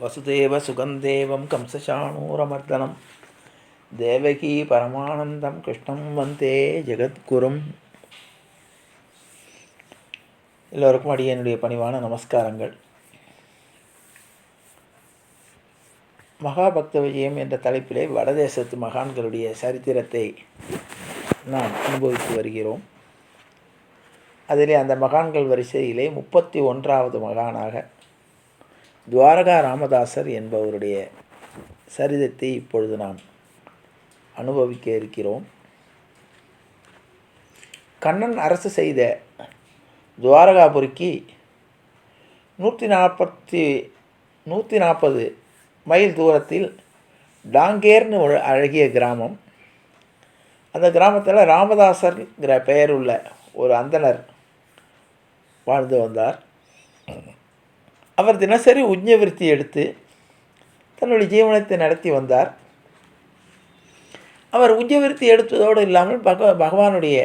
வசுதேவ சுகந்தேவம் கம்சசாணூரமர்தனம் தேவகி பரமானந்தம் கிருஷ்ணம் வந்தே ஜெகத்குரும் எல்லோருக்கும் அடியனுடைய பணிவான நமஸ்காரங்கள். மகாபக்த விஜயம் என்ற தலைப்பிலே வடதேசத்து மகான்களுடைய சரித்திரத்தை நாம் அனுபவித்து வருகிறோம். அதிலே அந்த மகான்கள் வரிசையிலே முப்பத்தி ஒன்றாவது மகானாக துவாரகா ராமதாசர் என்பவருடைய சரிதத்தை இப்பொழுது நாம் அனுபவிக்க இருக்கிறோம். கண்ணன் அரசு செய்த துவாரகாபுரிக்கு நூற்றி நாற்பத்தி நூற்றி நாற்பது மைல் தூரத்தில் டாங்கேர்னு ஒரு அழகிய கிராமம். அந்த கிராமத்தில் ராமதாசர்ங்கிற பெயர் உள்ள ஒரு அந்தணர் வாழ்ந்து வந்தார். அவர் தினசரி உஞ்சவிருத்தி எடுத்து தன்னுடைய ஜீவனத்தை நடத்தி வந்தார். அவர் உஞ்சவிருத்தி எடுத்ததோடு இல்லாமல் பக பகவானுடைய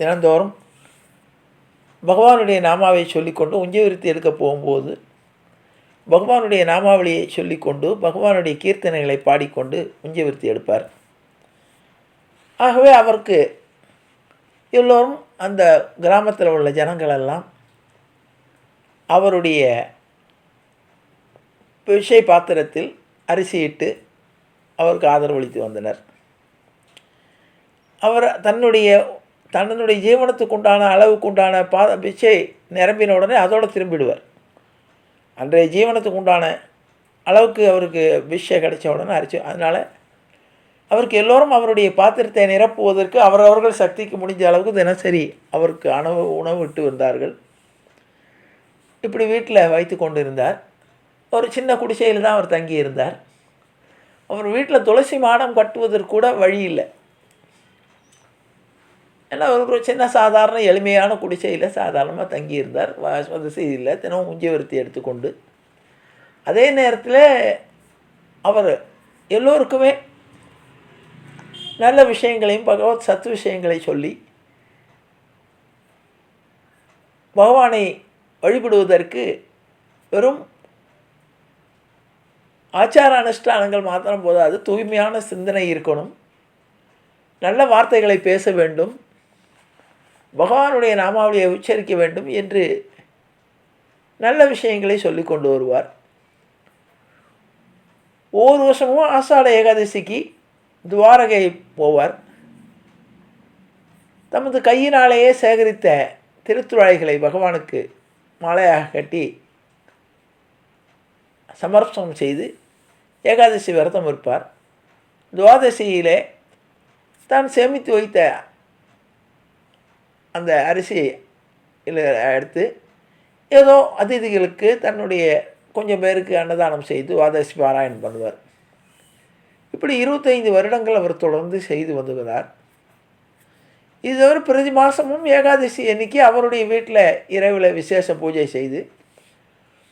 தினந்தோறும் பகவானுடைய நாமாவை சொல்லிக்கொண்டு உஞ்சவிருத்தி எடுக்க போகும்போது பகவானுடைய நாமாவளியை சொல்லிக்கொண்டு பகவானுடைய கீர்த்தனைகளை பாடிக்கொண்டு உஞ்சவிருத்தி எடுப்பார். ஆகவே அவருக்கு எல்லோரும் அந்த கிராமத்தில் உள்ள ஜனங்களெல்லாம் அவருடைய விஷய பாத்திரத்தில் அரிசியிட்டு அவருக்கு ஆதரவளித்து வந்தனர். அவர் தன்னுடைய தன்னுடைய ஜீவனத்துக்கு உண்டான அளவுக்கு உண்டான பா பிச்சை நிரம்பின உடனே அதோடு திரும்பிடுவார். அன்றைய ஜீவனத்துக்கு உண்டான அளவுக்கு அவருக்கு பிஷை கிடைச்ச உடனே அரிச்சு அதனால் அவருக்கு எல்லோரும் அவருடைய பாத்திரத்தை நிரப்புவதற்கு அவரவர்கள் சக்திக்கு முடிஞ்ச அளவுக்கு தினசரி அவருக்கு அணவு உணவு விட்டு வந்தார்கள். இப்படி வீட்டில் வைத்து கொண்டிருந்தார். ஒரு சின்ன குடிசையில் தான் அவர் தங்கியிருந்தார். அவர் வீட்டில் துளசி மாடம் கட்டுவதற்கு கூட வழி இல்லை. ஏன்னா அவருக்கு ஒரு சின்ன சாதாரண எளிமையான குடிசையில் சாதாரணமாக தங்கியிருந்தார். வசதி இல்லை தினமும் உஞ்சவருத்தி எடுத்துக்கொண்டு. அதே நேரத்தில் அவர் எல்லோருக்குமே நல்ல விஷயங்களையும் பகவத் சத்து விஷயங்களை சொல்லி பகவானை வழிபடுவதற்கு வெறும் ஆச்சார அனுஷ்டானங்கள் மாத்திரம் போதாது. தூய்மையான சிந்தனை இருக்கணும். நல்ல வார்த்தைகளை பேச வேண்டும். பகவானுடைய நாமாவளியை உச்சரிக்க வேண்டும் என்று நல்ல விஷயங்களை சொல்லி கொண்டு வருவார். ஒவ்வொரு வருஷமும் ஆசாட ஏகாதசிக்கு துவாரகை போவார். தமது கையினாலேயே சேகரித்த திருத்துழாய்களை பகவானுக்கு மாலையாக கட்டி சமர்ப்பணம் செய்து ஏகாதசி விரதம் இருப்பார். துவாதசியிலே தான் சேமித்து வைத்த அந்த அரிசி எடுத்து ஏதோ அதிதிகளுக்கு தன்னுடைய கொஞ்சம் பேருக்கு அன்னதானம் செய்து துவாதசி பாராயணம் பண்ணுவார். இப்படி இருபத்தைந்து வருடங்கள் அவர் தொடர்ந்து செய்து வந்துகிறார் இதுவரை பிரதி மாதமும் ஏகாதசி அன்னைக்கு அவருடைய வீட்டில் இரவில் விசேஷ பூஜை செய்து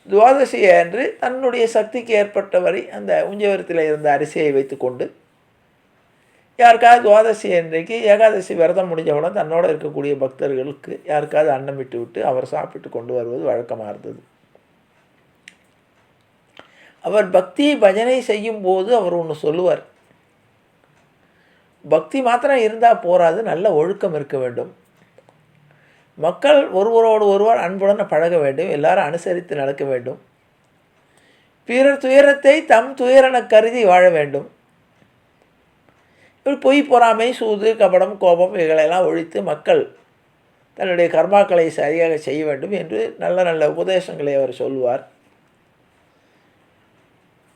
துவாதசி அன்று தன்னுடைய சக்திக்கு ஏற்பட்டவரை அந்த உஞ்சவரத்தில் இருந்த அரிசியை வைத்துக்கொண்டு யாருக்காவது துவாதசி அன்றைக்கு ஏகாதசி விரதம் முடிஞ்சவுடன் தன்னோடு இருக்கக்கூடிய பக்தர்களுக்கு யாருக்காவது அன்னம் விட்டு விட்டு அவர் சாப்பிட்டு கொண்டு வருவது வழக்கமாக இருந்தது அவர் பக்தி பஜனை செய்யும் போது அவர் ஒன்று சொல்லுவார். பக்தி மாத்திரம் இருந்தால் போராது நல்ல ஒழுக்கம் இருக்க வேண்டும். மக்கள் ஒருவரோடு ஒருவர் அன்புடன் பழக வேண்டும் எல்லாரும் அனுசரித்து நடக்க வேண்டும். பிறர் துயரத்தை தம் துயரென கருதி வாழ வேண்டும். இப்படி பொய் பொறாமை சூது கபடம் கோபம் இவைகளெல்லாம் ஒழித்து மக்கள் தன்னுடைய கர்மாக்களை சரியாக செய்ய வேண்டும் என்று நல்ல நல்ல உபதேசங்களை அவர் சொல்லுவார்.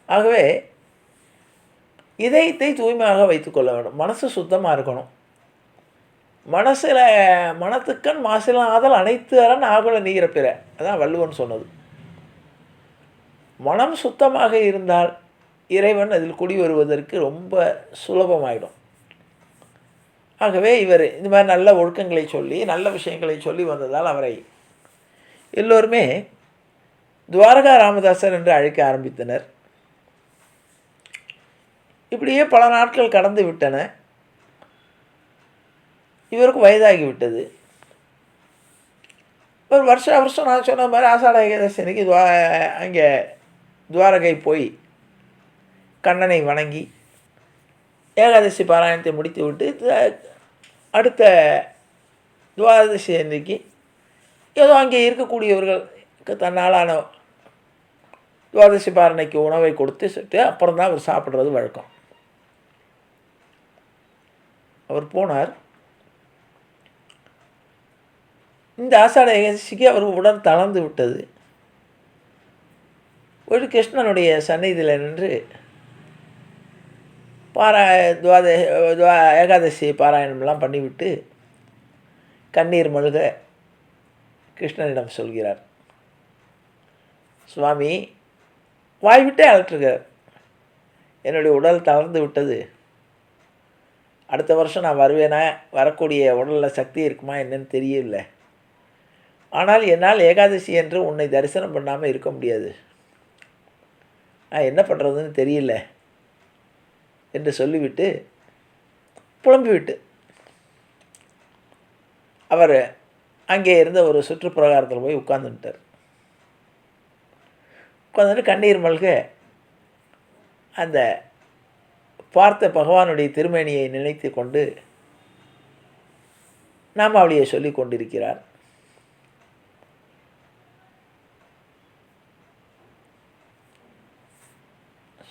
ஆகவே இதயத்தை தூய்மையாக வைத்துக்கொள்ள வேண்டும். மனசு சுத்தமாக இருக்கணும். மனசில் மனத்துக்கண் மாசிலாதல் அனைத்து அரண் ஆகுல நீர பிற. அதான் வள்ளுவன் சொன்னது. மனம் சுத்தமாக இருந்தால் இறைவன் அதில் குடி வருவதற்கு ரொம்ப சுலபமாயிடும். ஆகவே இவர் இந்த மாதிரி நல்ல ஒழுக்கங்களை சொல்லி நல்ல விஷயங்களை சொல்லி வந்ததால் அவரை எல்லோருமே துவாரகா ராமதாசர் என்று அழைக்க ஆரம்பித்தனர். இப்படியே பல நாட்கள் கடந்து விட்டன. இவருக்கு வயதாகிவிட்டது. ஒரு வருஷம் வருஷம் நான் சொன்ன மாதிரி ஆசாட ஏகாதசனைக்கு துவா அங்கே துவாரகை போய் கண்ணனை வணங்கி ஏகாதசி பாராயணத்தை முடித்து விட்டு த- அடுத்த துவாதசி அன்றைக்கு ஏதோ அங்கே இருக்கக்கூடியவர்களுக்கு தன்னாலான துவாதசி பாரணைக்கு உணவை கொடுத்து சுட்டு அப்புறம் தான் அவர் சாப்பிட்றது வழக்கம். அவர் போனார். இந்த ஆசாட ஏகாதசிக்கு அவர் உடல் தளர்ந்து விட்டது. ஒரு கிருஷ்ணனுடைய சந்நிதியில் நின்று பாரா துவாத துவா ஏகாதசி பாராயணம்லாம் பண்ணிவிட்டு கண்ணீர் மழுக கிருஷ்ணனிடம் சொல்கிறார். சுவாமி வாய் விட்டே என்னுடைய உடல் தளர்ந்து விட்டது. அடுத்த வருஷம் நான் வருவேனா? வரக்கூடிய உடலில் சக்தி இருக்குமா என்னன்னு தெரியல ஆனால் என்னால் ஏகாதசி என்று உன்னை தரிசனம் பண்ணாமல் இருக்க முடியாது. நான் என்ன பண்ணுறதுன்னு தெரியல என்று சொல்லிவிட்டு புலம்பிவிட்டு. அவர் அங்கே இருந்த ஒரு சுற்றுப்பிரகாரத்தில் போய் உட்கார்ந்துட்டார். உட்காந்துட்டு கண்ணீர் மல்க அந்த பார்த்த பகவானுடைய திருமேனியை நினைத்து கொண்டு நாமாவளியை சொல்லி கொண்டிருக்கிறார்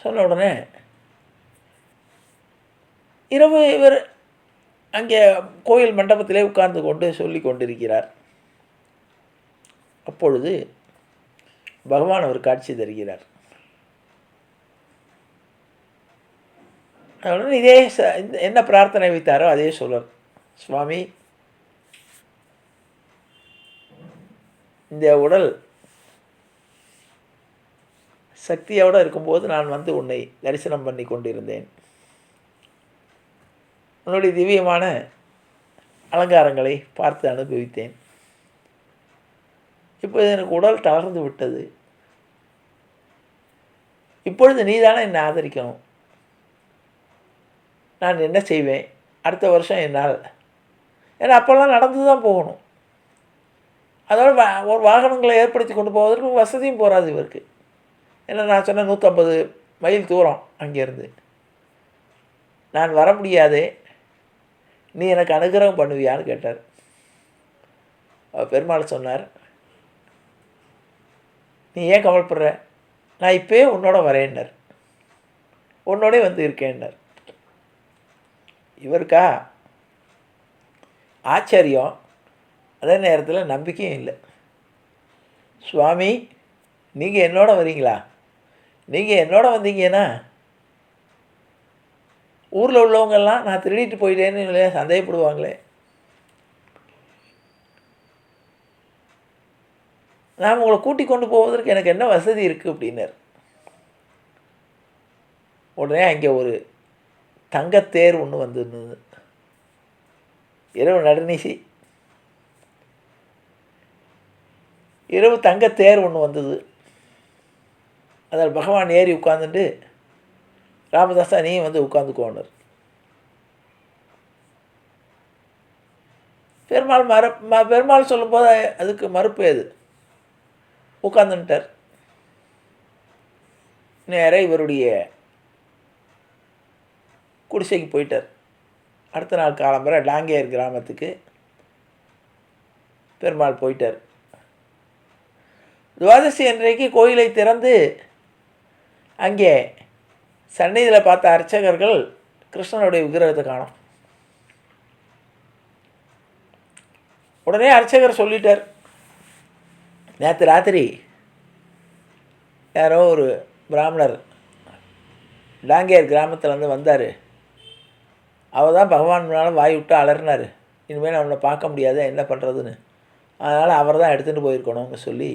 சொன்ன உடனே இரவு இவர் அங்கே கோயில் மண்டபத்திலே உட்கார்ந்து கொண்டு சொல்லி கொண்டிருக்கிறார். அப்பொழுது பகவான் ஒரு காட்சி தருகிறார். உடனே இதே ச- இந்த என்ன பிரார்த்தனை வைத்தாரோ அதே சொல்வார். சுவாமி இந்த உடல் சக்தியோடு இருக்கும்போது நான் வந்து உன்னை தரிசனம் பண்ணி கொண்டிருந்தேன். உன்னுடைய திவ்யமான அலங்காரங்களை பார்த்து அனுபவித்தேன். இப்போது எனக்கு உடல் தளர்ந்து விட்டது. இப்பொழுது நீதானே என்னை ஆதரிக்கணும். நான் என்ன செய்வேன்? அடுத்த வருஷம் என்னால். ஏன்னா அப்போல்லாம் நடந்து தான் போகணும். அதோட வா- ஒரு வாகனங்களை ஏற்படுத்தி கொண்டு போவதற்கு வசதியும் போகாது இவருக்கு. ஏன்னா நான் சொன்ன நூற்றம்பது மைல் தூரம் அங்கேருந்து நான் வர முடியாதே. நீ எனக்கு அனுகிரகம் பண்ணுவியான்னு கேட்டார். அவர் பெருமாள் சொன்னார் நீ ஏன் கவலைப்படுற? நான் இப்போயே உன்னோட வரேன்னார். உன்னோடே வந்து இருக்கேன்னார். இவருக்கா? ஆச்சரியம். அதே நேரத்தில் நம்பிக்கையும் இல்லை. சுவாமி நீங்கள் என்னோட வரீங்களா? நீங்கள் என்னோட வந்தீங்கன்னா ஊரில் உள்ளவங்கெல்லாம் நான் திருடிட்டு போயிட்டேன்னு இல்லையா சந்தேகப்படுவாங்களே. நான் உங்களை கூட்டி கொண்டு போவதற்கு எனக்கு என்ன வசதி இருக்குது அப்படின்னார். உடனே அங்கே ஒரு தங்கத்தேர் ஒன்று வந்திருந்தது. இரவு நடுநீசி. இரவு தங்கத்தேர் ஒன்று வந்தது. அதில் பகவான் ஏறி உட்காந்துட்டு ராமதாசா நீ வந்து உட்காந்துக்கோனர் பெருமாள் மற ம பெருமாள் சொல்லும்போது அதுக்கு மறுப்பு எது? உட்காந்துட்டார் நேராக இவருடைய குடிசைக்கு போயிட்டார். அடுத்த நாள் காலம்பரை டாங்கேயர் கிராமத்துக்கு பெருமாள் போயிட்டார். துவாதசி அன்றைக்கு கோயிலை திறந்து அங்கே சந்நிதியில் பார்த்த அர்ச்சகர்கள் கிருஷ்ணனுடைய விக்கிரகத்தை காணும். உடனே அர்ச்சகர் சொல்லிட்டார் நேற்று ராத்திரி யாரோ ஒரு பிராமணர் டாங்கேர் கிராமத்துலேருந்து வந்தார். அவர் தான் பகவான் முன்னால் வாய் விட்டு அலறினார். இனிமேல் அவனை பார்க்க முடியாது என்ன பண்ணுறதுன்னு அதனால் அவர் தான் எடுத்துகிட்டு போயிருக்கணும்னு சொல்லி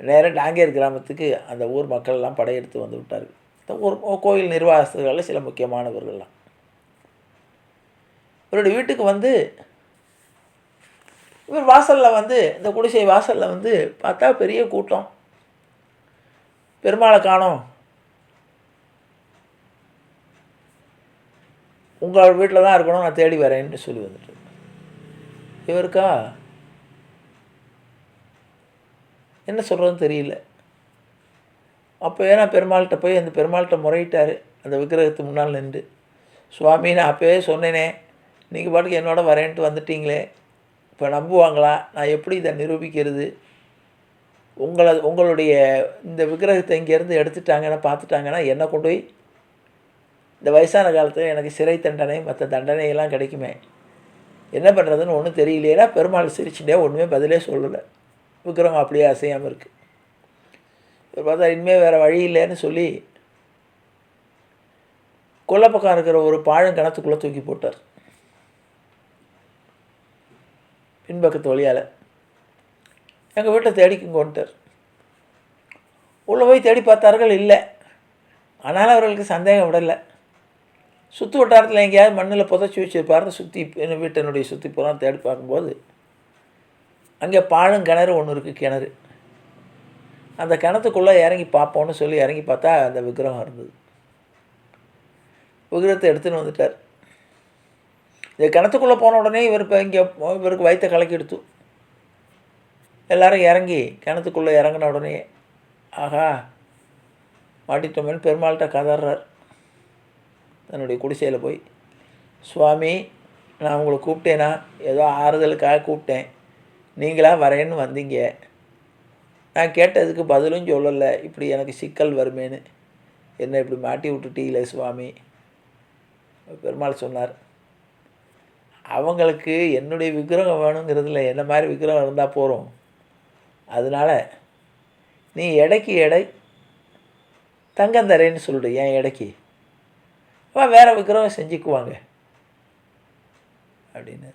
நேராக டாங்கேர் கிராமத்துக்கு அந்த ஊர் மக்கள் எல்லாம் படையெடுத்து வந்து விட்டார்கள். இந்த ஊர் கோயில் நிர்வாகஸ்தர்களில் சில முக்கியமானவர்கள்லாம். இவருடைய வீட்டுக்கு வந்து இவர் வாசலில் வந்து இந்த குடிசை வாசலில் வந்து பார்த்தா பெரிய கூட்டம். பெருமாளை காணோம். உங்கள் வீட்டில் தான் இருக்கணும் நான் தேடி வரேன்னு சொல்லி வந்துட்டு இவருக்கா என்ன சொல்கிறதுன்னு தெரியல. அப்போ ஏன்னா பெருமாள்கிட்ட போய் அந்த பெருமாள்கிட்ட முறையிட்டார். அந்த விக்கிரகத்துக்கு முன்னால் நின்று. சுவாமி நான் அப்போயே சொன்னேனே நீங்கள் பாட்டுக்கு என்னோட வரேன்ட்டு வந்துட்டீங்களே. இப்போ நம்புவாங்களா? நான் எப்படி இதை நிரூபிக்கிறது? உங்களை உங்களுடைய இந்த விக்கிரகத்தை இங்கேருந்து எடுத்துட்டாங்கன்னா பார்த்துட்டாங்கன்னா என்னை கொண்டு போய்? இந்த வயசான காலத்தில் எனக்கு சிறை தண்டனை மற்ற தண்டனையெல்லாம் கிடைக்குமே. என்ன பண்ணுறதுன்னு ஒன்றும் தெரியலையா. பெருமாள் சிரிச்சுட்டே ஒன்றுமே பதிலே சொல்லலை. விக்ரம் அப்படியே அசையாமல் இருக்குது இவர் பார்த்தா இனிமேல் வேறு வழி இல்லைன்னு சொல்லி கொல்லப்பக்கம் இருக்கிற ஒரு பாழங்கணத்துக்குள்ளே தூக்கி போட்டார். பின்பக்கத்து வழியால். எங்கள் வீட்டை தேடிக்குங்கோன்ட்டார் உள்ளே போய் தேடி பார்த்தார்கள் இல்லை. ஆனாலும் அவர்களுக்கு சந்தேகம் விடலை. சுற்று வட்டாரத்தில் எங்கேயாவது மண்ணில் புதைச்சி வச்சுருப்பாருன்னு சுற்றி என் வீட்டினுடைய சுற்றி புறம் தேடி பார்க்கும்போது அங்கே பாழும் கிணறு ஒன்று இருக்குது கிணறு. அந்த கிணத்துக்குள்ளே இறங்கி பார்ப்போம்னு சொல்லி இறங்கி பார்த்தா அந்த விக்கிரகம் இருந்தது. விக்கிரகத்தை எடுத்துன்னு வந்துட்டார். இந்த கிணத்துக்குள்ளே போன உடனே இவர் இப்போ இங்கே இவருக்கு வயிற்ற கலக்கி எடுத்து எல்லாரும் இறங்கி கிணத்துக்குள்ளே இறங்கின உடனே ஆஹா மாட்டிட்டோமேனு பெருமாள்கிட்ட கதறார். தன்னுடைய குடிசையில் போய் சுவாமி நான் உங்களை கூப்பிட்டேனா? ஏதோ ஆறுதலுக்காக கூப்பிட்டேன். நீங்களாக வரேன்னு வந்தீங்க. நான் கேட்டதுக்கு பதிலும் சொல்லலை. இப்படி எனக்கு சிக்கல் வருமேன்னு. என்ன இப்படி மாட்டி விட்டுட்டீங்களே சுவாமி? பெருமாள் சொன்னார் அவங்களுக்கு என்னுடைய விக்கிரகம் வேணுங்கிறதுல என்ன மாதிரி விக்கிரகம் இருந்தால் போகிறோம் அதனால் நீ எடைக்கு எடை தங்கம் தரேன்னு சொல்லிடு ஏன் எடைக்கு? வா வேறு விக்கிரகம் செஞ்சுக்குவாங்க. அப்படின்னு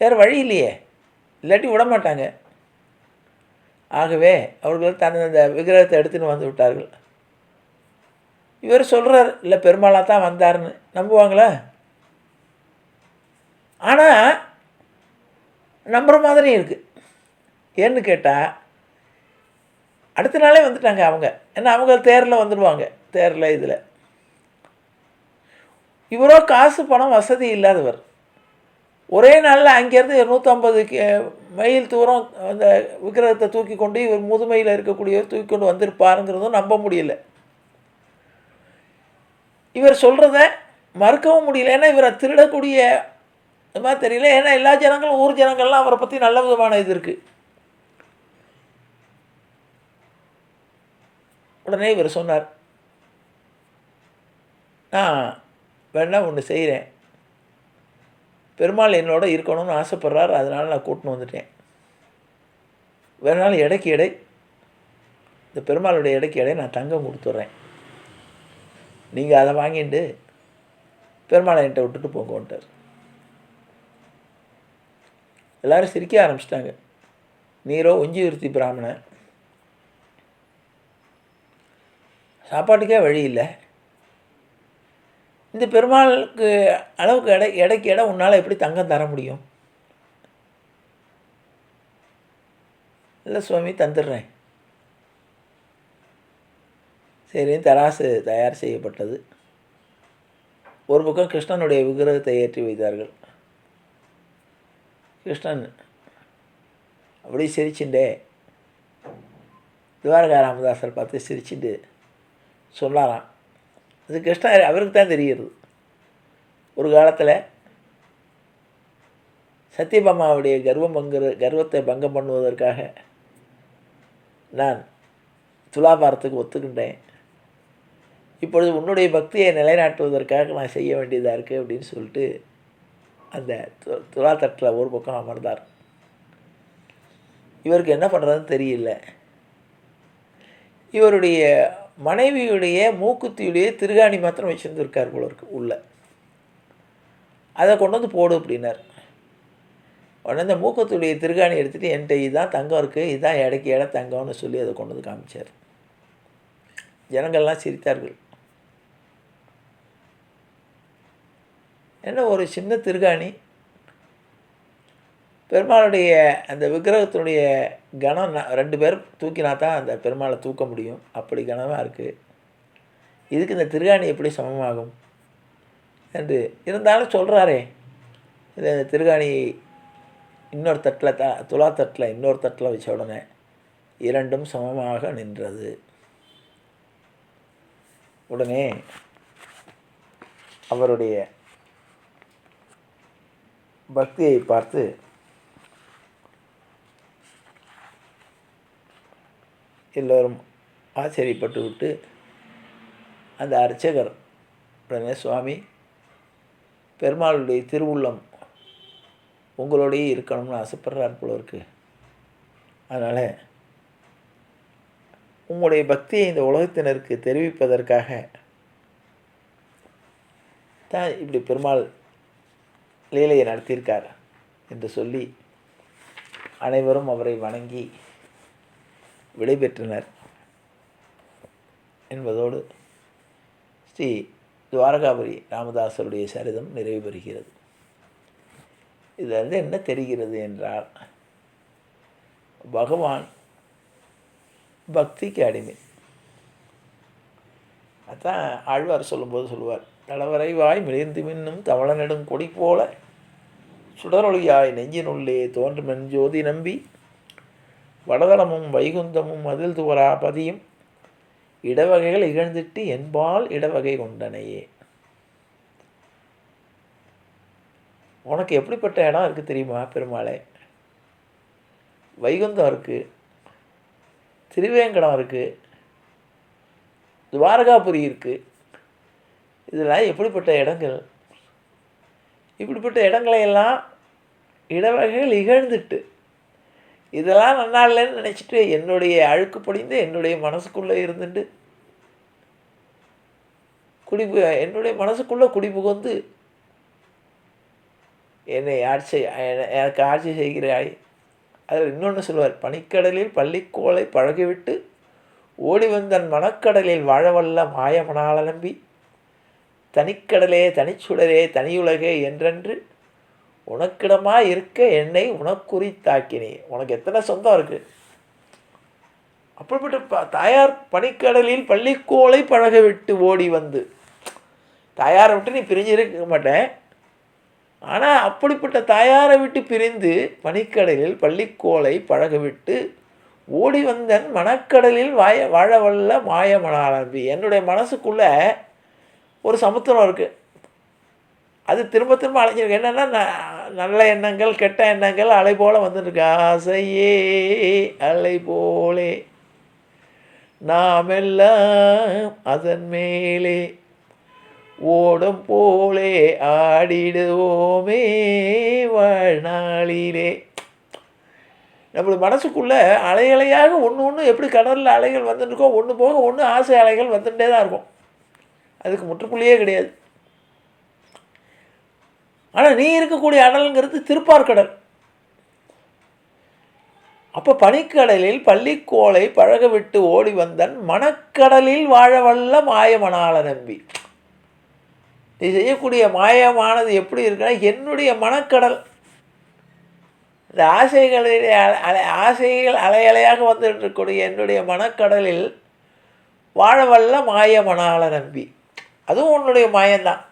வேறு வழி இல்லையே. இல்லாட்டி விட மாட்டாங்க. ஆகவே அவர்கள் தன் அந்த விக்கிரகத்தை எடுத்துன்னு வந்து விட்டார்கள். இவர் சொல்கிறார் இல்லை பெருமாளாக தான் வந்தாருன்னு. நம்புவாங்களா? ஆனால் நம்புகிற மாதிரி இருக்குது ஏன்னு கேட்டால் அடுத்த நாளே வந்துட்டாங்க அவங்க. ஏன்னா அவங்க தேரில் வந்துடுவாங்க தேரில் இதில். இவரோ காசு பணம் வசதி இல்லாதவர். ஒரே நாளில் அங்கேருந்து நூற்றம்பது மைல் தூரம் அந்த விக்கிரகத்தை தூக்கி கொண்டு இவர் முதுமையில் இருக்கக்கூடியவர் தூக்கி கொண்டு வந்திருப்பாருங்கிறதும் நம்ப முடியல. இவர் சொல்கிறத மறுக்கவும் முடியல. ஏன்னா இவரை திருடக்கூடிய இது மாதிரி தெரியல. ஏன்னா எல்லா ஜனங்களும் ஊர் ஜனங்கள்லாம் அவரை பற்றி நல்ல விதமான இது இருக்குது உடனே இவர் சொன்னார் நான் வேணா ஒன்று செய்கிறேன் பெருமாள் என்னோட இருக்கணும்னு ஆசைப்பட்றாரு அதனால் நான் கூட்டின்னு வந்துட்டேன். வேணாலும் இடைக்கு எடை இந்த பெருமாளுடைய இடைக்கு எடை நான் தங்கம் கொடுத்துட்றேன். நீங்கள் அதை வாங்கிட்டு பெருமாளை என்கிட்ட விட்டுட்டு போங்கன்ட்டார். எல்லாரும் சிரிக்க ஆரம்பிச்சிட்டாங்க. நீரோ உஞ்சிவிருத்தி பிராமணன். சாப்பாட்டுக்கே வழி இல்லை. இந்த பெருமாளுக்கு அளவுக்கு எடை எடைக்கு எடை உன்னால் எப்படி தங்கம் தர முடியும்? இல்லை சுவாமி தந்துடுறேன். சரி தராசு தயார் செய்யப்பட்டது. ஒரு பக்கம் கிருஷ்ணனுடைய விக்கிரகத்தை ஏற்றி வைத்தார்கள். கிருஷ்ணன் அப்படி சிரிச்சுட்டே துவாரகா ராமதாசர் பார்த்து சிரிச்சுட்டு சொல்லாராம் அது கிருஷ்ணா அவருக்கு தான் தெரிகிறது. ஒரு காலத்தில் சத்யபாமாவுடைய கர்வம் பங்குற கர்வத்தை பங்கம் பண்ணுவதற்காக நான் துலாபாரத்துக்கு ஒத்துக்கிட்டேன் இப்பொழுது உன்னுடைய பக்தியை நிலைநாட்டுவதற்காக நான் செய்ய வேண்டியதாக இருக்குது அப்படின்னு சொல்லிட்டு அந்த து துலாத்தட்டில் ஒரு பக்கம் அமர்ந்தார். இவருக்கு என்ன பண்ணுறதுன்னு தெரியல. இவருடைய மனைவியுடைய மூக்குத்தியுடைய திருகாணி மாத்திரம் வச்சுருந்துருக்கார் போல இருக்கு உள்ள. அதை கொண்டு வந்து போடு அப்படின்னார். உடனே இந்த மூக்கத்துடைய திருகாணி எடுத்துகிட்டு என்கிட்ட இதுதான் தங்கம் இருக்குது இதுதான் இடைக்கு இட தங்கம்னு சொல்லி அதை கொண்டு வந்து காமிச்சார். ஜனங்கள்லாம் சிரித்தார்கள். என்ன ஒரு சின்ன திருகாணி? பெருமாளுடைய அந்த விக்கிரகத்தினுடைய கணம் ரெண்டு பேர் தூக்கினா தான் அந்த பெருமாளை தூக்க முடியும். அப்படி கனமாக இருக்குது இதுக்கு இந்த திருகாணி எப்படி சமமாகும்? என்று இருந்தாலும் சொல்கிறாரே இது இந்த திருகாணி இன்னொரு தட்டில் த துலா தட்டில் இன்னொரு தட்டில் வச்ச உடனே இரண்டும் சமமாக நின்றது. உடனே அவருடைய பக்தியை பார்த்து எல்லோரும் ஆச்சரியப்பட்டு விட்டு அந்த அர்ச்சகர் உடனே சுவாமி பெருமாளுடைய திருவுள்ளம் உங்களோடையே இருக்கணும்னு ஆசைப்படுறார் போல இருக்கு. அதனால் உங்களுடைய பக்தியை இந்த உலகத்தினருக்கு தெரிவிப்பதற்காக தான் இப்படி பெருமாள் லீலையை நடத்தியிருக்கார் என்று சொல்லி அனைவரும் அவரை வணங்கி விடைபெற்றனர் என்பதோடு ஸ்ரீ துவாரகாபுரி ராமதாசருடைய சரிதம் நிறைவு பெறுகிறது. இதிலிருந்து வந்து என்ன தெரிகிறது என்றால் பகவான் பக்திக்கு அடிமை. அதான் ஆழ்வார் சொல்லும்போது சொல்லுவார் தளவரைவாய் மிளிர்ந்து மின்னும் தவளனிடும் கொடி போல சுடரொழியாய் நெஞ்சினுள்ளே தோன்றுமென் ஜோதி நம்பி வடதளமும் வைகுந்தமும் அதில் துவரா பதியும் இடவகைகள் இகழ்ந்திட்டு என்பால் இடவகை கொண்டனையே. உனக்கு எப்படிப்பட்ட இடம் இருக்குது தெரியுமா பெருமாளே? வைகுந்தம் இருக்குது திருவேங்கடம் இருக்குது துவாரகாபுரி இருக்குது இதெல்லாம் எப்படிப்பட்ட இடங்கள்? இப்படிப்பட்ட இடங்களையெல்லாம் இடவகைகள் இகழ்ந்துட்டு இதெல்லாம் நல்லா இல்லைன்னு நினச்சிட்டு என்னுடைய அழுக்கு பொடிந்து என்னுடைய மனசுக்குள்ளே இருந்துட்டு குடி என்னுடைய மனசுக்குள்ளே குடி புகுந்து என்னை ஆட்சி எனக்கு ஆட்சி செய்கிறாய் அதில் இன்னொன்று சொல்வார் பனிக்கடலில் பள்ளிக்கோளை பழகிவிட்டு ஓடி வந்தன் மணக்கடலில் வாழவல்ல மாயமனால் நம்பி. தனிக்கடலே தனிச்சுடரே தனியுலகே என்றென்று உனக்கிடமா இருக்க என்னை உனக்குறித்தாக்கினே. உனக்கு எத்தனை சொந்தம் இருக்குது அப்படிப்பட்ட ப தாயார் பனிக்கடலில் பள்ளிக்கோளை பழக விட்டு ஓடி வந்து. தாயாரை விட்டு நீ பிரிஞ்சிருக்க மாட்டேன். ஆனால் அப்படிப்பட்ட தாயாரை விட்டு பிரிந்து பனிக்கடலில் பள்ளிக்கோளை பழக விட்டு ஓடி வந்தன். மணக்கடலில் வாய வாழவல்ல மாயமனாலம்பி என்னுடைய மனசுக்குள்ளே ஒரு சமுத்திரம் இருக்குது அது திரும்ப திரும்ப அலைஞ்சிருக்கு. என்னென்னா நல்ல எண்ணங்கள் கெட்ட எண்ணங்கள் அலை போல் வந்துட்டுருக்கு. ஆசையே அலை போலே. நாமெல்லாம் அதன் மேலே ஓடும் போலே. ஆடிடுவோமே வாழ்நாளிலே. நம்மளோட மனசுக்குள்ளே அலை அலையாக ஒன்று ஒன்று எப்படி கடலில் அலைகள் வந்துட்டுருக்கோ ஒன்று போக ஒன்று ஆசை அலைகள் வந்துட்டே தான் இருக்கும். அதுக்கு முற்றுப்புள்ளியே கிடையாது. ஆனால் நீ இருக்கக்கூடிய அடல்ங்கிறது திருப்பார்கடல். அப்போ பனிக்கடலில் பள்ளிக்கோளை பழக விட்டு ஓடி வந்தன் மணக்கடலில் வாழவல்ல மாயமனால நம்பி. நீ செய்யக்கூடிய மாயமானது எப்படி இருக்குன்னா என்னுடைய மனக்கடல் இந்த ஆசைகளிலே அலை ஆசைகள் அலை அலையாக வந்துட்டு இருக்கக்கூடிய என்னுடைய மனக்கடலில் வாழவல்ல மாயமனால நம்பி. அதுவும் உன்னுடைய மாயம்தான்.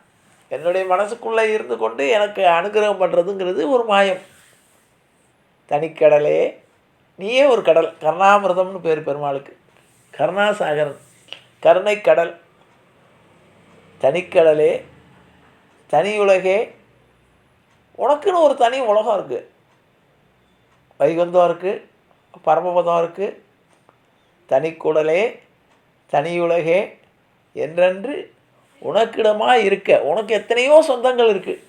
என்னுடைய மனசுக்குள்ளே இருந்து கொண்டு எனக்கு அனுகிரகம் பண்ணுறதுங்கிறது ஒரு மாயம். தனிக்கடலே நீயே ஒரு கடல். கருணாமிரதம்னு பேர் பெருமாளுக்கு. கருணாசாகரன். கருணை கடல். தனிக்கடலே தனி உலகே உனக்குன்னு ஒரு தனி உலகம் இருக்குது வைகுந்தம் இருக்குது பரமபதம் இருக்குது தனிக்குடலே தனியுலகே. என்றென்று உனக்கிடமாக இருக்க. உனக்கு எத்தனையோ சொந்தங்கள் இருக்குது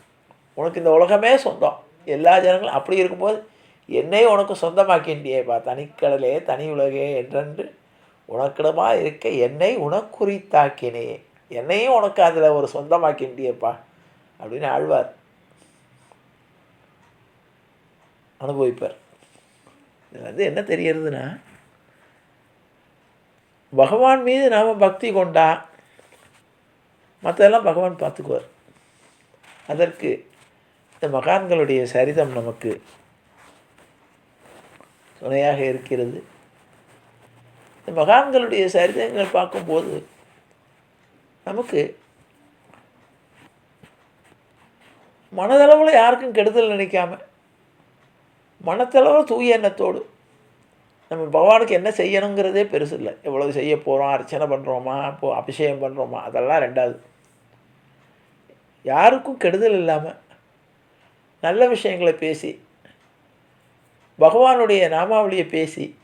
உனக்கு இந்த உலகமே சொந்தம். எல்லா ஜனங்களும் அப்படி இருக்கும்போது என்னையும் உனக்கு சொந்தமாக்கின்றியேப்பா தனிக்கடலே தனி உலகே என்றென்று உனக்கிடமாக இருக்க என்னை உனக்குறித்தாக்கினே. என்னையும் உனக்கு அதில் ஒரு சொந்தமாக்கின்றியப்பா அப்படின்னு ஆழ்வார் அனுபவிப்பார். இதில் வந்து என்ன தெரியறதுன்னா பகவான் மீது நாம் பக்தி கொண்டா மற்றெல்லாம் பகவான் பார்த்துக்குவார். அதற்கு இந்த மகான்களுடைய சரிதம் நமக்கு துணையாக இருக்கிறது. இந்த மகான்களுடைய சரிதங்கள் பார்க்கும்போது நமக்கு மனதளவில் யாருக்கும் கெடுதல் நினைக்காம மனத்தளவில் தூய எண்ணத்தோடு நம்ம பகவானுக்கு என்ன செய்யணுங்கிறதே பெருசு இல்லை எவ்வளவு செய்ய போகிறோம் அர்ச்சனை பண்ணுறோமா இப்போ அபிஷேகம் பண்ணுறோமா அதெல்லாம் ரெண்டாவது. யாருக்கும் கெடுதல் இல்லாமல் நல்ல விஷயங்களை பேசி பகவானுடைய நாமாவளியை பேசி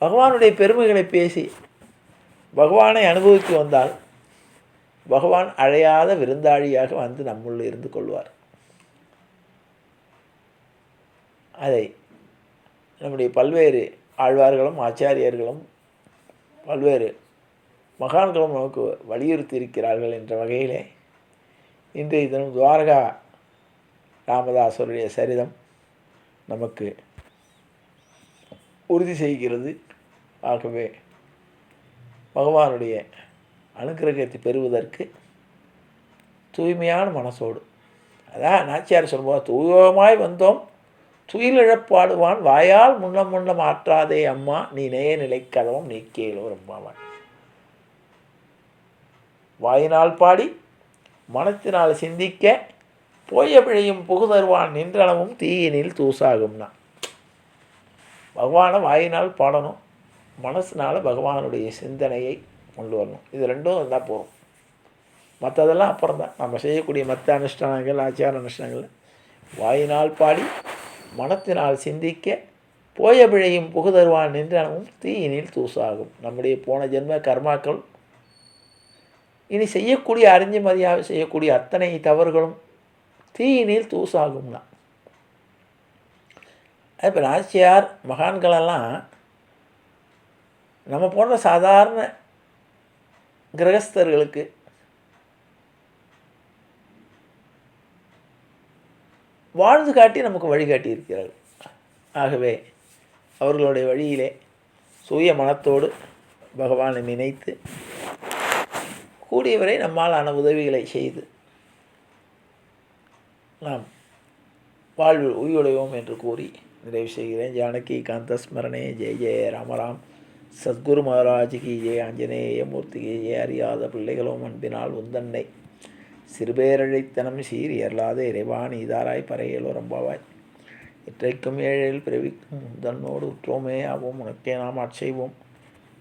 பகவானுடைய பெருமைகளை பேசி பகவானை அனுபவித்து வந்தால் பகவான் அழையாத விருந்தாளியாக வந்து நம்முள்ளே இருந்து கொள்வார். அதை நம்முடைய பல்வேறு ஆழ்வார்களும் ஆச்சாரியர்களும் பல்வேறு மகான்களும் நமக்கு வலியுறுத்தி இருக்கிறார்கள் என்ற வகையிலே இன்றைய தினம் துவாரகா ராமதாசருடைய சரிதம் நமக்கு உறுதி செய்கிறது. ஆகவே பகவானுடைய அனுக்கிரகத்தை பெறுவதற்கு தூய்மையான மனசோடு அதான் நாச்சியார் சொல்லுவோம் தூயமாய் வந்தோம் துயிலிழப்பாடுவான் வாயால் முன்னம் முன்னம் ஆற்றாதே அம்மா நீ நேய நிலைக்கதவும் நீக்கேலோ ரொம்பவான் வாயினால் பாடி மனத்தினால் சிந்திக்க போய பிழையும் புகுதருவான் நின்றளவும் தீயினில் தூசாகும்னா. பகவானை வாயினால் பாடணும். மனசினால் பகவானுடைய சிந்தனையை கொண்டு வரணும். இது ரெண்டும் இருந்தால் போகும் மற்றதெல்லாம் அப்புறம் தான். நம்ம செய்யக்கூடிய மற்ற அனுஷ்டானங்கள் ஆச்சார அனுஷ்டானங்கள். வாயினால் பாடி மனத்தினால் சிந்திக்க போய பிழையும் புகுதருவான் நின்றனவும் தீயினில் தூசாகும். நம்முடைய போன ஜென்ம கர்மாக்கள் இனி செய்யக்கூடிய அறிஞ்ச மதியாக செய்யக்கூடிய அத்தனை தவறுகளும் தீயினில் தூசாகும்னா. இப்போ நாச்சியார் மகான்களெல்லாம் நம்ம போன்ற சாதாரண கிரகஸ்தர்களுக்கு வாழ்ந்து காட்டி நமக்கு வழிகாட்டி இருக்கிறார்கள் ஆகவே அவர்களுடைய வழியிலே சுய மனத்தோடு பகவானை நினைத்து கூடியவரை நம்மாலான உதவிகளை செய்து நாம் வாழ்வில் உயிரிழைவோம் என்று கூறி நிறைவு செய்கிறேன். ஜானகி காந்த ஸ்மரணே ஜெய ஜெய ராமராம். சத்குரு மகாராஜ் கி ஜெய. ஆஞ்சநேய மூர்த்தி ஜெய. அறியாத பிள்ளைகளும் அன்பினால் உந்தன்னை சிறுபேரழைத்தனம் சீர் இயலாத இறைவான் இதாராய் பறையலோ ரொம்பவாய். இற்றைக்கும் ஏழில் பிறவிக்கும் உந்தன்னோடு உற்றோமே ஆவோம். உனக்கே நாம் ஆட்செய்வோம்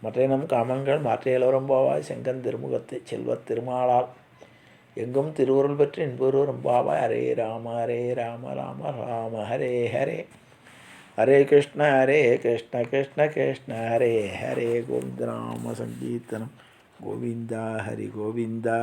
மற்ற நம் காமங்கள் மாற்றியலோ ரம்பாவாய் செங்கன் திருமுகத்தை செல்வத் திருமாளால் எங்கும் திருவுருள் பெற்று என்பொரு ரம்பாவாய் ஹரே ராம ஹரே ராம ராம ராம ஹரே ஹரே. ஹரே கிருஷ்ண ஹரே கிருஷ்ண கிருஷ்ண கிருஷ்ண ஹரே ஹரே கோவிந்த ராம சங்கீர்த்தனம். கோவிந்தா ஹரி கோவிந்தா.